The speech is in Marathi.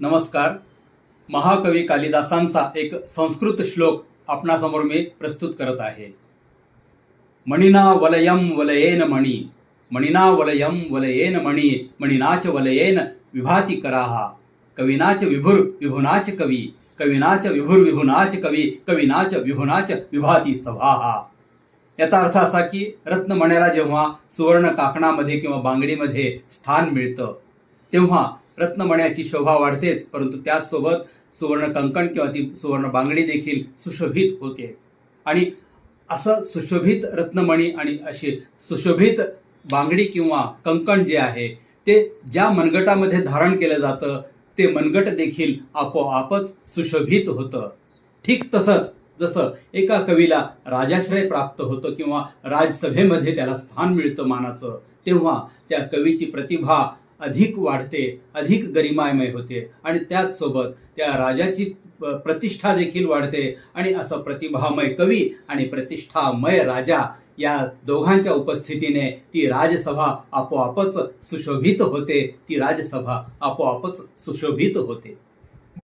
नमस्कार. महाकवी कालिदासांचा एक संस्कृत श्लोक आपणासमोर मी प्रस्तुत करत आहे. मणिना वलयम वलयेन मणी मणिना वलयम वलयेन मणी मणिनाच वलयेन विभाती कराहा कविनाच विभुर विभुनाच कवी कविनाच विभुर विभुनाच कवी कविनाच विभुनाच विभाती सभाहा याचा अर्थ असा की रत्नमण्याला जेव्हा सुवर्ण काकणामध्ये किंवा बांगडीमध्ये स्थान मिळतं तेव्हा रत्नमण्याची शोभा वाढतेच परंतु त्याचसोबत सुवर्ण कंकण किंवा ती सुवर्ण बांगडी देखील सुशोभित होते. आणि असं सुशोभित रत्नमणी आणि अशी सुशोभित बांगडी किंवा कंकण जे आहे ते ज्या मनगटामध्ये धारण केलं जातं ते मनगट देखील आपोआपच सुशोभित होतं. ठीक तसंच जसं एका कवीला राजाश्रय प्राप्त होतं किंवा राजसभेमध्ये त्याला स्थान मिळतं मानाचं तेव्हा त्या कवीची प्रतिभा अधिक वाढते अधिक गरिमामय होते. आणि त्याचसोबत त्या राजाची प्रतिष्ठा देखील वाढते. आणि असं प्रतिभामय कवी आणि प्रतिष्ठामय राजा या दोघांच्या उपस्थितीने ती राजसभा आपोआपच सुशोभित होते. ती राजसभा आपोआपच सुशोभित होते.